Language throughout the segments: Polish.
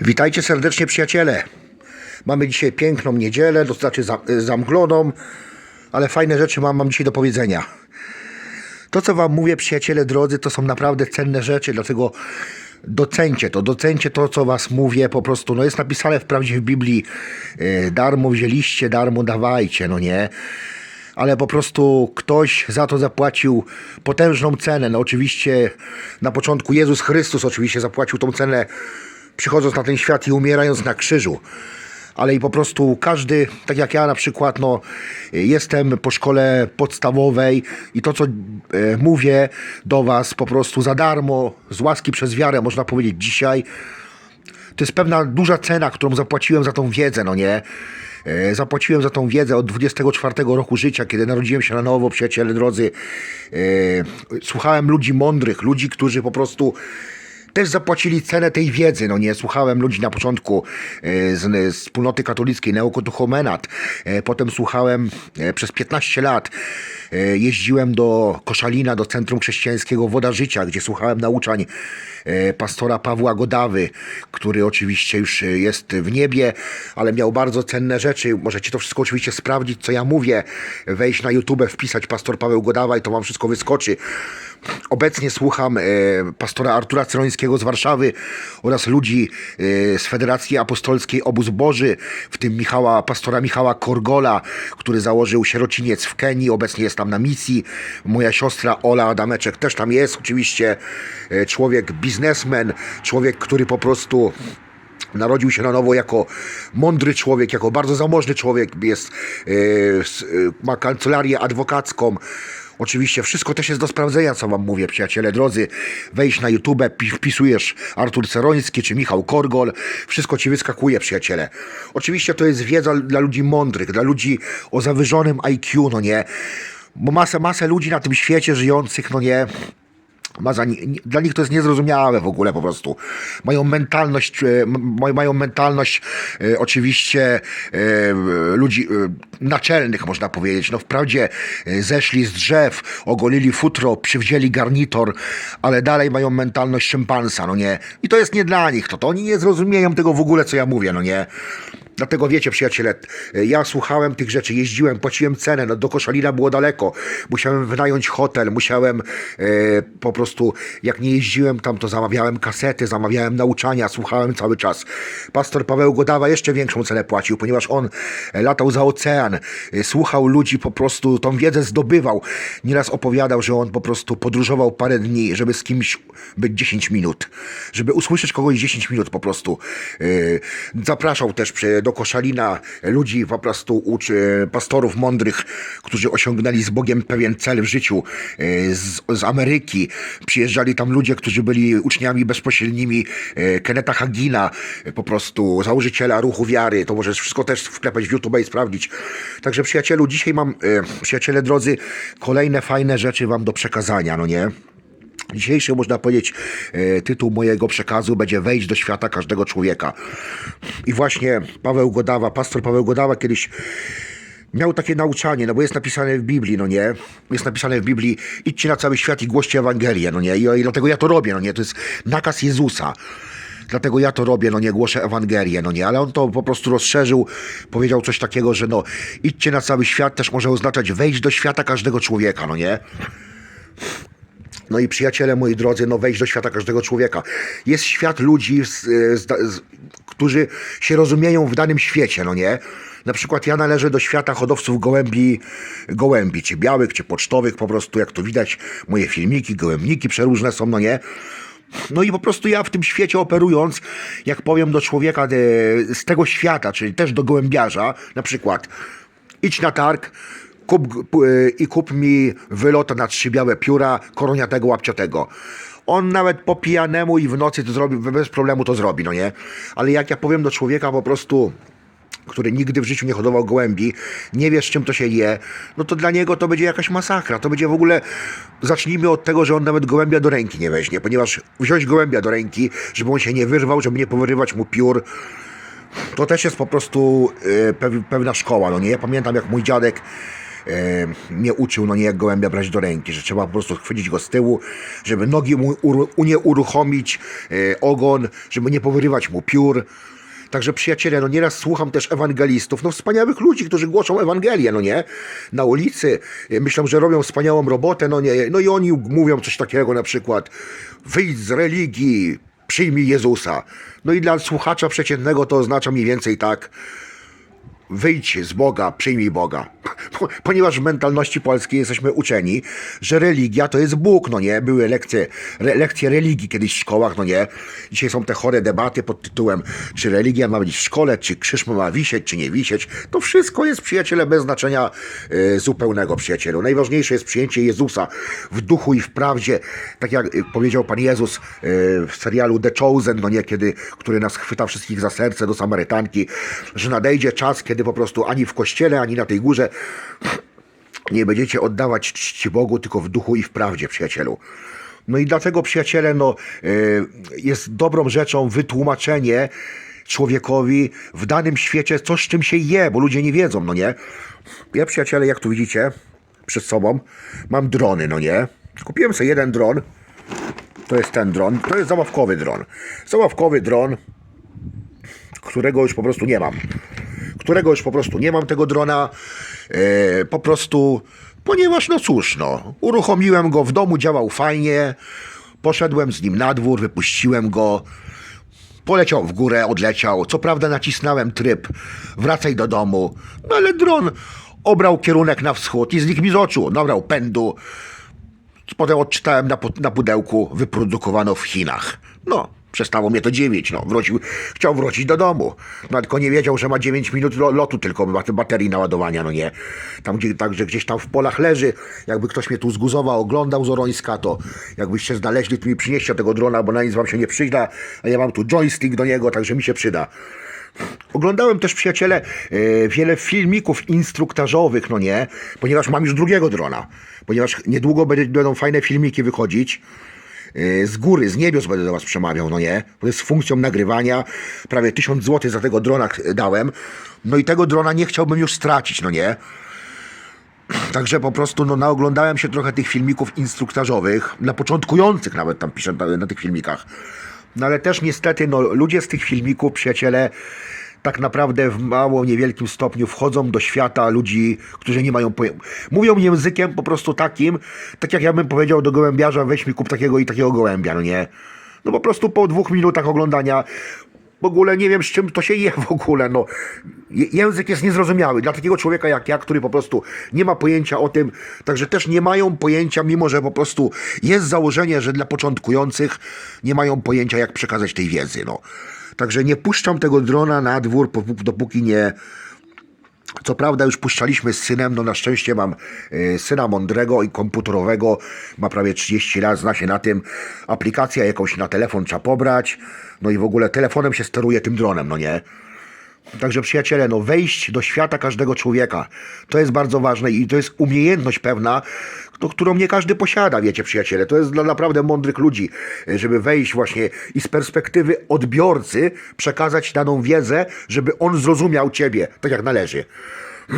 Witajcie serdecznie przyjaciele. Mamy dzisiaj piękną niedzielę, to znaczy za- zamgloną, ale fajne rzeczy mam, mam dzisiaj do powiedzenia. To, co wam mówię, przyjaciele drodzy, to są naprawdę cenne rzeczy, dlatego docencie to, docencie to, co was mówię, po prostu, no jest napisane wprawdzie w Biblii, e, darmo wzięliście, darmo dawajcie, no nie? ale po prostu ktoś za to zapłacił potężną cenę. No oczywiście na początku Jezus Chrystus oczywiście zapłacił tą cenę przychodząc na ten świat i umierając na krzyżu. Ale i po prostu każdy, tak jak ja na przykład, no, jestem po szkole podstawowej i to, co e, mówię do Was po prostu za darmo, z łaski przez wiarę, można powiedzieć dzisiaj, to jest pewna duża cena, którą zapłaciłem za tą wiedzę, no nie? E, Zapłaciłem za tą wiedzę od 24 roku życia, kiedy narodziłem się na nowo, przyjaciele drodzy. E, Słuchałem ludzi mądrych, ludzi, którzy po prostu też zapłacili cenę tej wiedzy, no nie? Słuchałem ludzi na początku e, z, z wspólnoty katolickiej, Neokotuchomenat. E, Potem słuchałem e, przez 15 lat. Jeździłem do Koszalina, do Centrum Chrześcijańskiego Woda Życia, gdzie słuchałem nauczań pastora Pawła Godawy, który oczywiście już jest w niebie, ale miał bardzo cenne rzeczy. Możecie to wszystko oczywiście sprawdzić, co ja mówię. Wejść na YouTube, wpisać pastor Paweł Godawa i to wam wszystko wyskoczy. Obecnie słucham e, pastora Artura Cerońskiego z Warszawy oraz ludzi e, z Federacji Apostolskiej Obóz Boży, w tym Michała, pastora Michała Korgola, który założył sierociniec w Kenii, obecnie jest tam na misji. Moja siostra Ola Adameczek też tam jest, oczywiście e, człowiek biznesmen, człowiek, który po prostu Narodził się na nowo jako mądry człowiek, jako bardzo zamożny człowiek, jest, e, e, ma kancelarię adwokacką. Oczywiście wszystko też jest do sprawdzenia, co wam mówię, przyjaciele drodzy. Wejdź na YouTube, pi- wpisujesz Artur Ceroński czy Michał Korgol, wszystko ci wyskakuje, przyjaciele. Oczywiście to jest wiedza dla ludzi mądrych, dla ludzi o zawyżonym IQ, no nie. Bo masę, masę ludzi na tym świecie żyjących, no nie, ma za, dla nich to jest niezrozumiałe w ogóle po prostu. Mają mentalność, e, mają mentalność e, oczywiście e, ludzi naczelnych, można powiedzieć. No wprawdzie zeszli z drzew, ogolili futro, przywdzieli garnitor, ale dalej mają mentalność szympansa, no nie? I to jest nie dla nich, to, to oni nie zrozumieją tego w ogóle, co ja mówię, no nie? Dlatego wiecie, przyjaciele, e, ja słuchałem tych rzeczy, jeździłem, płaciłem cenę, no do Koszalina było daleko, musiałem wynająć hotel, musiałem e, po prostu, jak nie jeździłem tam, to zamawiałem kasety, zamawiałem nauczania, słuchałem cały czas. Pastor Paweł Godawa jeszcze większą cenę płacił, ponieważ on e, latał za ocean, e, słuchał ludzi, po prostu tą wiedzę zdobywał. Nieraz opowiadał, że on po prostu podróżował parę dni, żeby z kimś być 10 minut, żeby usłyszeć kogoś 10 minut po prostu. E, Zapraszał też przy- do Koszalina ludzi, po prostu uczy, pastorów mądrych, którzy osiągnęli z Bogiem pewien cel w życiu e, z, z Ameryki. Przyjeżdżali tam ludzie, którzy byli uczniami bezpośrednimi e, Keneta Hagina, e, po prostu założyciela ruchu wiary. To możesz wszystko też wklepać w YouTube i sprawdzić. Także przyjacielu, dzisiaj mam, e, przyjaciele drodzy, kolejne fajne rzeczy wam do przekazania, no nie? Dzisiejszy, można powiedzieć, e, tytuł mojego przekazu będzie Wejść do świata każdego człowieka. I właśnie Paweł Godawa, pastor Paweł Godawa kiedyś miał takie nauczanie, no bo jest napisane w Biblii, no nie? Jest napisane w Biblii, idźcie na cały świat i głoście Ewangelię, no nie? I, i dlatego ja to robię, no nie? To jest nakaz Jezusa. Dlatego ja to robię, no nie głoszę Ewangelię, no nie, ale on to po prostu rozszerzył, powiedział coś takiego, że no idźcie na cały świat też może oznaczać wejść do świata każdego człowieka, no nie? No i przyjaciele moi drodzy, no wejść do świata każdego człowieka. Jest świat ludzi, z, z, z, którzy się rozumieją w danym świecie, no nie? Na przykład ja należę do świata hodowców gołębi, gołębi, czy białych, czy pocztowych, po prostu jak to widać, moje filmiki, gołębniki przeróżne są, no nie? No i po prostu ja w tym świecie operując, jak powiem do człowieka e, z tego świata, czyli też do gołębiarza, na przykład idź na targ kup, e, i kup mi wylot na trzy białe pióra koroniatego łapciotego. On nawet po pijanemu i w nocy to zrobi, bez problemu to zrobi, no nie? Ale jak ja powiem do człowieka po prostu który nigdy w życiu nie hodował gołębi, nie wie z czym to się je, no to dla niego to będzie jakaś masakra. To będzie w ogóle. Zacznijmy od tego, że on nawet gołębia do ręki nie weźmie, ponieważ wziąć gołębia do ręki, żeby on się nie wyrwał, żeby nie powyrywać mu piór, to też jest po prostu e, pew, pewna szkoła. No nie? Ja pamiętam, jak mój dziadek mnie uczył, no nie jak gołębia brać do ręki, że trzeba po prostu chwycić go z tyłu, żeby nogi mu nie uruchomić, e, ogon, żeby nie powyrywać mu piór. Także przyjaciele, no nieraz słucham też ewangelistów, no wspaniałych ludzi, którzy głoszą Ewangelię, no nie? Na ulicy. E, Myślą, że robią wspaniałą robotę, no nie? No i oni mówią coś takiego na przykład wyjdź z religii, przyjmij Jezusa. No i dla słuchacza przeciętnego to oznacza mniej więcej tak, wyjdź z Boga, przyjmij Boga. Ponieważ w mentalności polskiej jesteśmy uczeni, że religia to jest Bóg, no nie? Były lekcje, re, lekcje religii kiedyś w szkołach, no nie? Dzisiaj są te chore debaty pod tytułem, czy religia ma być w szkole, czy krzyż ma wisieć, czy nie wisieć. To wszystko jest, przyjaciele, bez znaczenia e, zupełnego, przyjacielu. Najważniejsze jest przyjęcie Jezusa w duchu i w prawdzie, tak jak e, powiedział Pan Jezus e, w serialu The Chosen, no nie? Kiedy, który nas chwyta wszystkich za serce do Samarytanki, że nadejdzie czas, kiedy po prostu ani w kościele, ani na tej górze nie będziecie oddawać czci Bogu, tylko w duchu i w prawdzie, przyjacielu. No i dlatego, przyjaciele, no, y, jest dobrą rzeczą wytłumaczenie człowiekowi w danym świecie coś, z czym się je, bo ludzie nie wiedzą, no nie? Ja, przyjaciele, jak tu widzicie, przed sobą mam drony, no nie? Kupiłem sobie jeden dron. To jest ten dron. To jest zabawkowy dron. Zabawkowy dron, którego już po prostu nie mam. Którego już po prostu nie mam tego drona. E, po prostu, ponieważ no cóż, no, uruchomiłem go w domu, działał fajnie. Poszedłem z nim na dwór, wypuściłem go. Poleciał w górę, odleciał. Co prawda nacisnąłem tryb, wracaj do domu. No ale dron obrał kierunek na wschód i znikł mi z oczu. Nabrał pędu. Potem odczytałem na, na pudełku, wyprodukowano w Chinach. No, przestało mnie to dziwić, no. Wrócił, chciał wrócić do domu. No, tylko nie wiedział, że ma 9 minut lo- lotu tylko, baterii naładowania, no nie. Tam, gdzie, także gdzieś tam w polach leży. Jakby ktoś mnie tu z Guzowa oglądał z Orońska, to jakbyście znaleźli, to mi przynieście tego drona, bo na nic wam się nie przyda, a ja mam tu joystick do niego, także mi się przyda. Oglądałem też, przyjaciele, e, wiele filmików instruktażowych, no nie, ponieważ mam już drugiego drona. Ponieważ niedługo będą fajne filmiki wychodzić. E, Z góry, z niebios będę do Was przemawiał, no nie? To jest funkcją nagrywania. Prawie 1000 zł za tego drona e, dałem. No i tego drona nie chciałbym już stracić, no nie? Także po prostu no, naoglądałem się trochę tych filmików instruktażowych, dla początkujących nawet tam piszę na tych filmikach. No ale też niestety no, ludzie z tych filmików, przyjaciele, tak naprawdę w mało, niewielkim stopniu wchodzą do świata ludzi, którzy nie mają pojęcia. Mówią językiem po prostu takim, tak jak ja bym powiedział do gołębiarza, weź mi kup takiego i takiego gołębia, no nie? No po prostu po dwóch minutach oglądania w ogóle nie wiem, z czym to się je w ogóle. No. Język jest niezrozumiały dla takiego człowieka jak ja, który po prostu nie ma pojęcia o tym, także też nie mają pojęcia, mimo że po prostu jest założenie, że dla początkujących nie mają pojęcia, jak przekazać tej wiedzy. No. Także nie puszczam tego drona na dwór, dopóki nie, co prawda już puszczaliśmy z synem, no na szczęście mam y, syna mądrego i komputerowego, ma prawie 30 lat, zna się na tym. Aplikacja jakąś na telefon trzeba pobrać, no i w ogóle telefonem się steruje tym dronem, no nie? Także przyjaciele, no wejść do świata każdego człowieka, to jest bardzo ważne i to jest umiejętność pewna, no, którą nie każdy posiada, wiecie przyjaciele. To jest dla naprawdę mądrych ludzi, żeby wejść właśnie i z perspektywy odbiorcy przekazać daną wiedzę, żeby on zrozumiał ciebie, tak jak należy.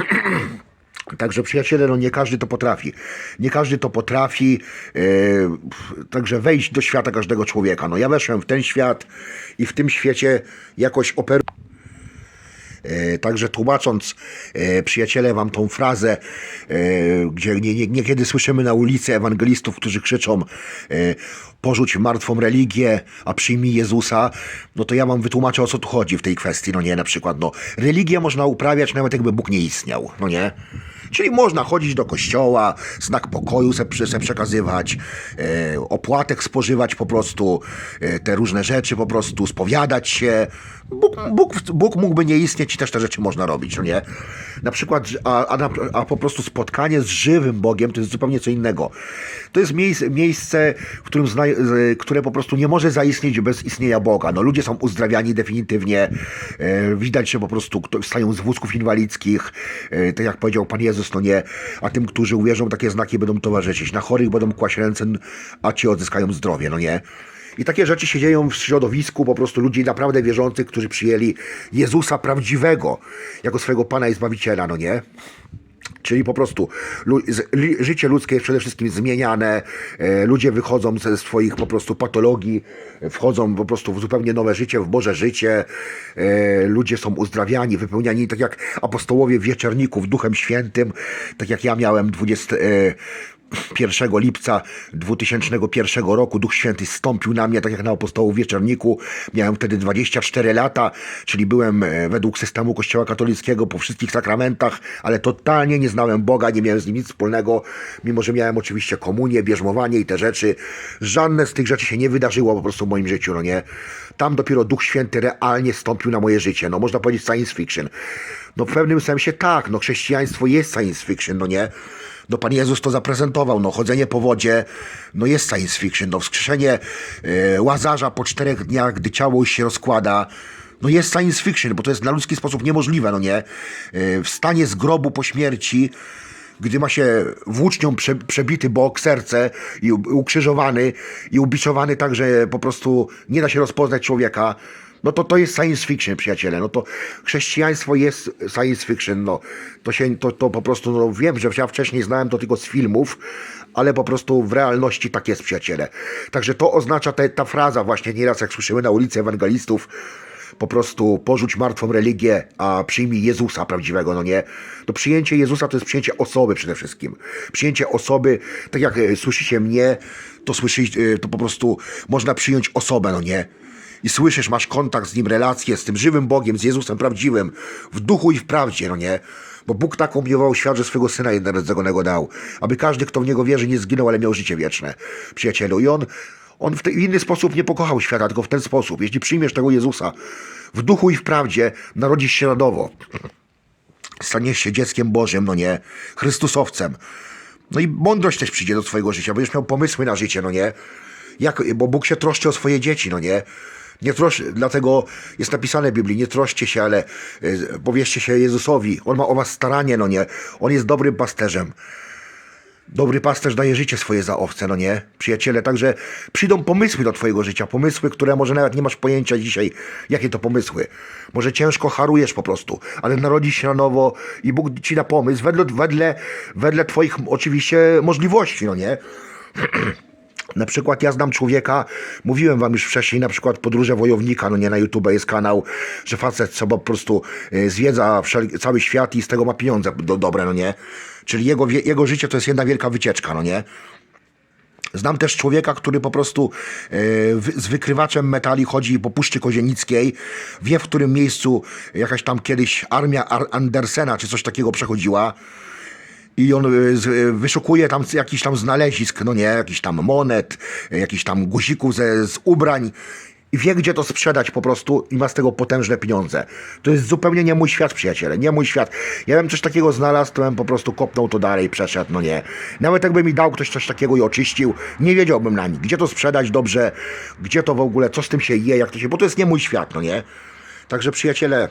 Także przyjaciele, no nie każdy to potrafi. Nie każdy to potrafi. e, także wejść do świata każdego człowieka. No ja weszłem w ten świat i w tym świecie jakoś operuję. E, Także tłumacząc, e, przyjaciele, wam tą frazę, e, gdzie nie, nie, niekiedy słyszymy na ulicy ewangelistów, którzy krzyczą porzuć martwą religię, a przyjmij Jezusa, no to ja wam wytłumaczę, o co tu chodzi w tej kwestii, no nie, na przykład, no, religię można uprawiać nawet jakby Bóg nie istniał, no nie? Czyli można chodzić do kościoła, znak pokoju se, prze- se przekazywać, e, opłatek spożywać po prostu, e, te różne rzeczy po prostu, spowiadać się. Bóg, Bóg, Bóg mógłby nie istnieć i też te rzeczy można robić, no nie? Na przykład, a, a, a po prostu spotkanie z żywym Bogiem to jest zupełnie co innego. To jest miejsce, miejsce w którym zna, które po prostu nie może zaistnieć bez istnienia Boga. No, ludzie są uzdrawiani definitywnie. E, widać, że po prostu wstają z wózków inwalidzkich, e, tak jak powiedział Pan Jezus, no nie, a tym, którzy uwierzą, takie znaki będą towarzyszyć. Na chorych będą kłaść ręce, a ci odzyskają zdrowie, no nie. I takie rzeczy się dzieją w środowisku po prostu ludzi naprawdę wierzących, którzy przyjęli Jezusa prawdziwego jako swojego Pana i Zbawiciela, no nie? Czyli po prostu życie ludzkie jest przede wszystkim zmieniane, e, ludzie wychodzą ze swoich po prostu patologii, wchodzą po prostu w zupełnie nowe życie, w Boże życie, e, ludzie są uzdrawiani, wypełniani tak jak apostołowie wieczerników Duchem Świętym, tak jak ja miałem 20, e, 1 lipca 2001 roku Duch Święty stąpił na mnie, tak jak na apostołów wieczorniku. Miałem wtedy 24 lata, czyli byłem e, według systemu Kościoła katolickiego po wszystkich sakramentach, ale totalnie nie znałem Boga, nie miałem z nim nic wspólnego, mimo że miałem oczywiście komunię, bierzmowanie i te rzeczy. Żadne z tych rzeczy się nie wydarzyło po prostu w moim życiu, no nie. Tam dopiero Duch Święty realnie stąpił na moje życie, no można powiedzieć science fiction. No w pewnym sensie tak, no chrześcijaństwo jest science fiction, no nie. No Pan Jezus to zaprezentował, no chodzenie po wodzie, no jest science fiction, no wskrzeszenie e, Łazarza po czterech dniach, gdy ciało już się rozkłada, no jest science fiction, bo to jest na ludzki sposób niemożliwe, no nie? E, wstanie z grobu po śmierci, gdy ma się włócznią prze, przebity bok, serce i ukrzyżowany i ubiczowany tak, że po prostu nie da się rozpoznać człowieka, no to to jest science fiction, przyjaciele. No to chrześcijaństwo jest science fiction. No. To, się, to, to po prostu, no wiem, że ja wcześniej znałem to tylko z filmów, ale po prostu w realności tak jest, przyjaciele. Także to oznacza te, ta fraza właśnie nieraz, jak słyszymy na ulicy ewangelistów, po prostu porzuć martwą religię, a przyjmij Jezusa prawdziwego, no nie? To przyjęcie Jezusa to jest przyjęcie osoby przede wszystkim. Przyjęcie osoby, tak jak e, słyszycie mnie, to słyszy, e, to po prostu można przyjąć osobę, no nie? I słyszysz, masz kontakt z Nim, relację z tym żywym Bogiem, z Jezusem prawdziwym, w duchu i w prawdzie, no nie? Bo Bóg tak umiłował świat, że swego Syna jednorodzonego dał, aby każdy, kto w Niego wierzy, nie zginął, ale miał życie wieczne. Przyjacielu, i On, on w, te, w inny sposób nie pokochał świata, tylko w ten sposób. Jeśli przyjmiesz tego Jezusa w duchu i w prawdzie, narodzisz się na nowo. Staniesz się dzieckiem Bożym, no nie? Chrystusowcem. No i mądrość też przyjdzie do twojego życia, będziesz miał pomysły na życie, no nie? Jak, bo Bóg się troszczy o swoje dzieci, no nie? Nie trosz, dlatego jest napisane w Biblii, nie troszcie się, ale y, powierzcie się Jezusowi. On ma o was staranie, no nie? On jest dobrym pasterzem. Dobry pasterz daje życie swoje za owce, no nie? Przyjaciele, także przyjdą pomysły do twojego życia, pomysły, które może nawet nie masz pojęcia dzisiaj, jakie to pomysły. Może ciężko harujesz po prostu, ale narodzisz się na nowo i Bóg ci da pomysł wedle, wedle, wedle twoich oczywiście możliwości, no nie? Na przykład ja znam człowieka, mówiłem wam już wcześniej, na przykład Podróże Wojownika, no nie na YouTube jest kanał, że facet sobie po prostu e, zwiedza cały świat i z tego ma pieniądze do, dobre, no nie? Czyli jego, jego życie to jest jedna wielka wycieczka, no nie? Znam też człowieka, który po prostu wy, z wykrywaczem metali chodzi po Puszczy Kozienickiej, wie w którym miejscu jakaś tam kiedyś armia Ar Andersena czy coś takiego przechodziła i on z- y, wyszukuje tam jakiś tam znalezisk, no nie, jakiś tam monet, y, jakiś tam guzików ze, z ubrań i wie, gdzie to sprzedać po prostu i ma z tego potężne pieniądze. To jest zupełnie nie mój świat, przyjaciele, nie mój świat. Ja bym coś takiego znalazł, to bym po prostu kopnął to dalej, przeszedł, no nie. Nawet jakby mi dał ktoś coś takiego i oczyścił, nie wiedziałbym na nic, gdzie to sprzedać dobrze, gdzie to w ogóle, co z tym się je, jak to się, bo to jest nie mój świat, no nie. Także przyjaciele,